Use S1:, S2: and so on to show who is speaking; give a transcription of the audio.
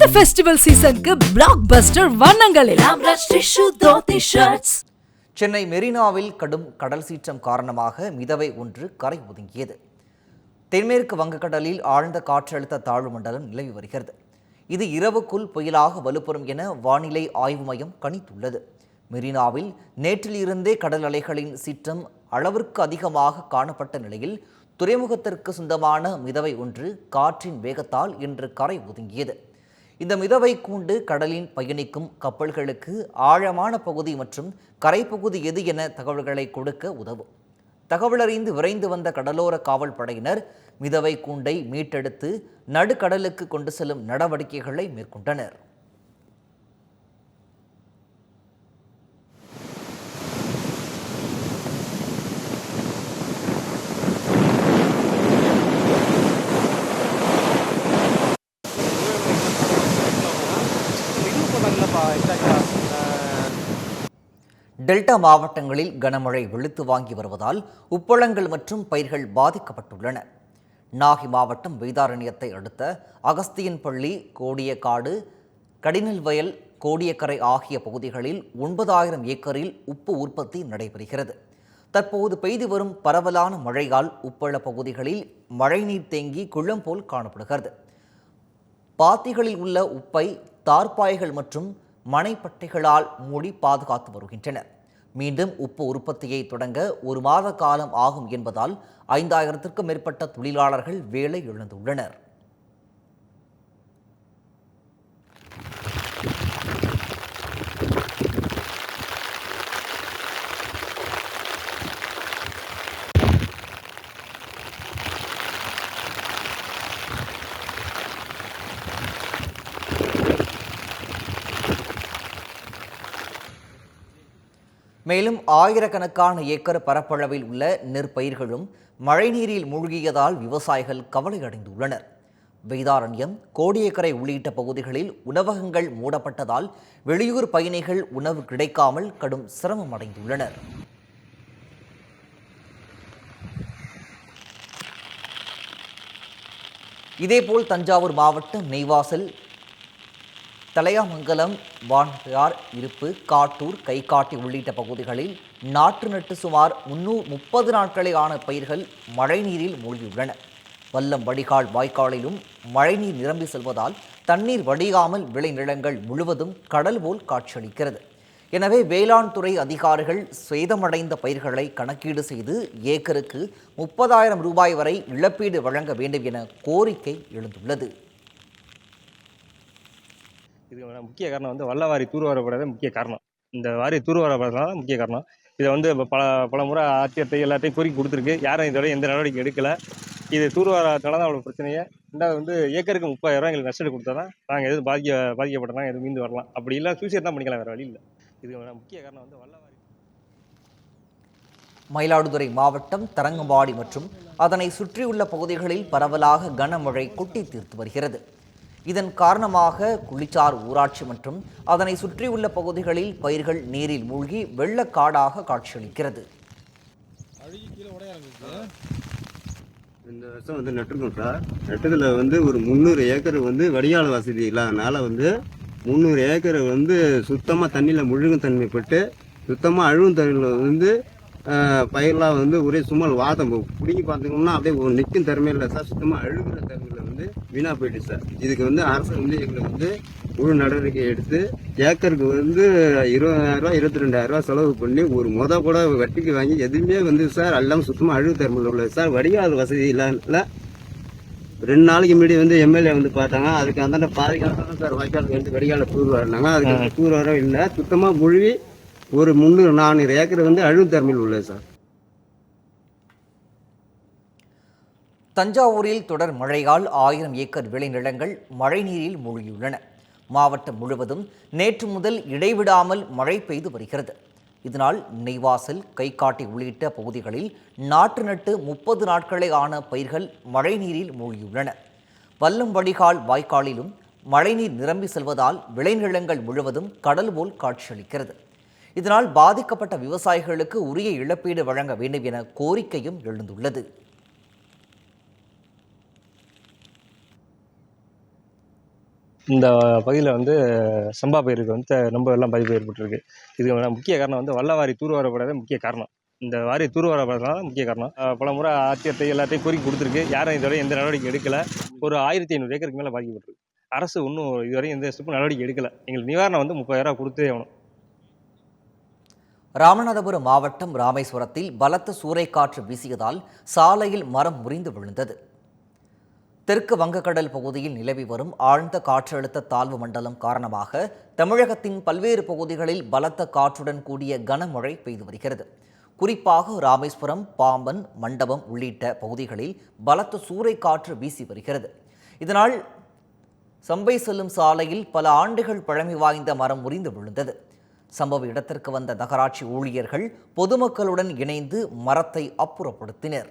S1: இந்த ஃபெஸ்டிவல் சீசனுக்கு பிளாக் பஸ்டர் வண்ணங்களில்
S2: சென்னை மெரினாவில் கடும் கடல் சீற்றம் காரணமாக மிதவை ஒன்று கரை ஒதுங்கியது. தென்மேற்கு வங்கக்கடலில் ஆழ்ந்த காற்றழுத்த தாழ்வு மண்டலம் நிலவி வருகிறது. இது இரவுக்குள் புயலாக வலுப்பெறும் என வானிலை ஆய்வு மையம் கணித்துள்ளது. மெரினாவில் நேற்றிலிருந்தே கடல் அலைகளின் சீற்றம் அளவிற்கு அதிகமாக காணப்பட்ட நிலையில் துறைமுகத்திற்கு சொந்தமான மிதவை ஒன்று காற்றின் வேகத்தால் இன்று கரை ஒதுங்கியது. இந்த மிதவை கூண்டு கடலில் பயணிக்கும் கப்பல்களுக்கு ஆழமான பகுதி மற்றும் கரைப்பகுதி எது என தகவல்களை கொடுக்க உதவும். தகவலறிந்து விரைந்து வந்த கடலோர காவல் படையினர் மிதவை கூண்டை மீட்டெடுத்து நடுக்கடலுக்கு கொண்டு செல்லும் நடவடிக்கைகளை மேற்கொண்டனர். டெல்டா மாவட்டங்களில் கனமழை வெளுத்து வாங்கி வருவதால் உப்பளங்கள் மற்றும் பயிர்கள் பாதிக்கப்பட்டுள்ளன. நாகை மாவட்டம் வேதாரண்யத்தை அடுத்த அகஸ்தியன்பள்ளி கோடியக்காடு கடினல் வயல் கோடியக்கரை ஆகிய பகுதிகளில் ஒன்பதாயிரம் ஏக்கரில் உப்பு உற்பத்தி நடைபெறுகிறது. தற்போது பெய்து வரும் பரவலான மழையால் உப்பள பகுதிகளில் மழைநீர் தேங்கி குளம் போல் காணப்படுகிறது. பாத்திகளில் உள்ள உப்பை தார்ப்பாய்கள் மற்றும் மனைப்பட்டைகளால் மூடி பாதுகாத்து வருகின்றனர். மீண்டும் உப்பு உற்பத்தியை தொடங்க ஒரு மாத காலம் ஆகும் என்பதால் ஐந்தாயிரத்திற்கும் மேற்பட்ட தொழிலாளர்கள் வேலை இழந்துள்ளனர். மேலும் ஆயிரக்கணக்கான ஏக்கர் பரப்பளவில் உள்ள நெற்பயிர்களும் மழைநீரில் மூழ்கியதால் விவசாயிகள் கவலையடைந்துள்ளனர். வேதாரண்யம் கோடியக்கரை உள்ளிட்ட பகுதிகளில் உணவகங்கள் மூடப்பட்டதால் வெளியூர் பயணிகள் உணவு கிடைக்காமல் கடும் சிரமம் அடைந்துள்ளனர். இதேபோல் தஞ்சாவூர் மாவட்டம் நெய்வாசல் தலையாமங்கலம் வான்யார் இருப்பு காட்டூர் கைகாட்டி உள்ளிட்ட பகுதிகளில் நாற்று நட்டு சுமார் முன்னூ முப்பது நாட்களே ஆன பயிர்கள் மழைநீரில் மூழ்கியுள்ளன. வல்லம் வடிகால் வாய்க்காலிலும் மழைநீர் நிரம்பி செல்வதால் தண்ணீர் வடியாமல் விளைநிலங்கள் முழுவதும் கடல் போல் காட்சியளிக்கிறது. எனவே வேளாண் துறை அதிகாரிகள் சேதமடைந்த பயிர்களை கணக்கீடு செய்து ஏக்கருக்கு முப்பதாயிரம் ரூபாய் வரை இழப்பீடு வழங்க வேண்டும் என கோரிக்கை எழுந்துள்ளது.
S3: இதுக்கு முக்கிய காரணம் வந்து வல்லவாரி தூர்வாரப்படாத முக்கிய காரணம். இந்த வாரி தூர்வாரப்படாதான் முக்கிய காரணம். இதை வந்து பல பல முறை ஆட்சியத்தை எல்லாத்தையும் கோரிக்கை கொடுத்துருக்கு. யாரும் இதோட எந்த நடவடிக்கை எடுக்கலை. இது தூர்வாரத்தால தான் அவ்வளோ பிரச்சனையே. ரெண்டாவது வந்து ஏக்கருக்கு முப்பதாயிரம் எங்களுக்கு நஷ்டம் கொடுத்தா தான் நாங்கள் எதுவும் பாதிக்க பாதிக்கப்பட்டோம்னா எதுவும் மீண்டு வரலாம். அப்படி இல்லை சூசைட் தான் பண்ணிக்கலாம் வேறு வழி இல்லை. இதுக்கு முக்கிய காரணம் வந்து வல்லவாரி
S2: மயிலாடுதுறை மாவட்டம் தரங்கம்பாடி மற்றும் அதனை சுற்றியுள்ள பகுதிகளில் பரவலாக கனமழை கொட்டி தீர்த்து வருகிறது. இதன் காரணமாக குளிச்சார் ஊராட்சி மற்றும் அதனை சுற்றியுள்ள பகுதிகளில் பயிர்கள் நீரில் மூழ்கி வெள்ளக்காடாக காட்சியளிக்கிறது.
S4: இந்த வருஷம் வந்து நட்டுருக்கோம் சார். நட்டதில் வந்து ஒரு முந்நூறு ஏக்கர் வந்து வடிகால் வசதி இல்லாதனால வந்து முந்நூறு ஏக்கர் வந்து சுத்தமாக தண்ணியில் முழுகும் தன்மைப்பட்டு சுத்தமாக அழுகும் தண்ணியில் வந்து பயிரெலாம் வந்து ஒரே சும்மல் வாதம். பிடிங்கி பார்த்துக்கணும்னா அப்படியே ஒரு நிற்கும் திறமை இல்லை சார். சுத்தமாக அழுகிற தன்மையில் வந்து வீணாக போயிடுச்சு சார். இதுக்கு வந்து அரசு வந்து எங்களை வந்து முழு நடவடிக்கை எடுத்து ஏக்கருக்கு வந்து இருபதாயிரம் ரூபா இருபத்தி ரெண்டாயிரம் ரூபா செலவு பண்ணி ஒரு முத கூட வட்டிக்கு வாங்கி எதுவுமே வந்து சார் எல்லாம் சுத்தமாக அழுகு தன்மையில் உள்ளது சார். வடிகால் வசதி இல்லாமல் ரெண்டு நாளைக்கு முன்னாடி வந்து எம்எல்ஏ வந்து பார்த்தாங்க. அதுக்கு அந்த பாதுகாப்பு சார் வாய்க்கால் வந்து வடிகால தூர் வரனாங்க அதுக்கு தூர் வர இல்லை. சுத்தமாக முழுவி ஒரு முந்நூறு நானூறு ஏக்கர் வந்து அழுகு தன்மையில் உள்ளது சார்.
S2: தஞ்சாவூரில் தொடர் மழையால் ஆயிரம் ஏக்கர் விளைநிலங்கள் மழைநீரில் மூழ்கியுள்ளன. மாவட்டம் முழுவதும் நேற்று முதல் இடைவிடாமல் மழை பெய்து வருகிறது. இதனால் நெய்வாசல் கைகாட்டி உள்ளிட்ட பகுதிகளில் நாற்று நட்டு முப்பது நாட்களே ஆன பயிர்கள் மழைநீரில் மூழ்கியுள்ளன. வல்லம் வடிகால் வாய்க்காலிலும் மழைநீர் நிரம்பி செல்வதால் விளைநிலங்கள் முழுவதும் கடல் போல் காட்சியளிக்கிறது. இதனால் பாதிக்கப்பட்ட விவசாயிகளுக்கு உரிய இழப்பீடு வழங்க வேண்டும் என கோரிக்கையும் எழுந்துள்ளது.
S3: இந்த பகுதியில் வந்து சம்பா பயிருக்கு வந்து ரொம்ப எல்லாம் பாதிப்பு ஏற்பட்டிருக்கு. இதுக்கு முக்கிய காரணம் வந்து வல்லவாரி தூர்வாரப்படாத முக்கிய காரணம். இந்த வாரி தூர்வாரப்படாதனால முக்கிய காரணம். பல முறை ஆத்தியத்தை எல்லாத்தையும் கோரிக்கை கொடுத்துருக்கு. யாரும் இதோட எந்த நடவடிக்கை எடுக்கலை. ஒரு ஆயிரத்தி ஐநூறு ஏக்கருக்கு மேலே பாதிக்கப்பட்டிருக்கு. அரசு இன்னும் இதுவரை எந்த ஸ்டெப்பும் நடவடிக்கை எடுக்கலை. எங்களுக்கு நிவாரணம் வந்து முப்பதாயிரம் கொடுத்தே ஆகணும்.
S2: ராமநாதபுரம் மாவட்டம் ராமேஸ்வரத்தில் பலத்த சூறைக்காற்று வீசியதால் சாலையில் மரம் முறிந்து விழுந்தது. தெற்கு வங்கக்கடல் பகுதியில் நிலவி வரும் ஆழ்ந்த காற்றழுத்த தாழ்வு மண்டலம் காரணமாக தமிழகத்தின் பல்வேறு பகுதிகளில் பலத்த காற்றுடன் கூடிய கனமழை பெய்து வருகிறது. குறிப்பாக ராமேஸ்வரம் பாம்பன் மண்டபம் உள்ளிட்ட பகுதிகளில் பலத்த சூறைக்காற்று வீசி வருகிறது. இதனால் சம்பை செல்லும் சாலையில் பல ஆண்டுகள் பழமை வாய்ந்த மரம் முறிந்து விழுந்தது. சம்பவ இடத்திற்கு வந்த நகராட்சி ஊழியர்கள் பொதுமக்களுடன் இணைந்து மரத்தை அப்புறப்படுத்தினர்.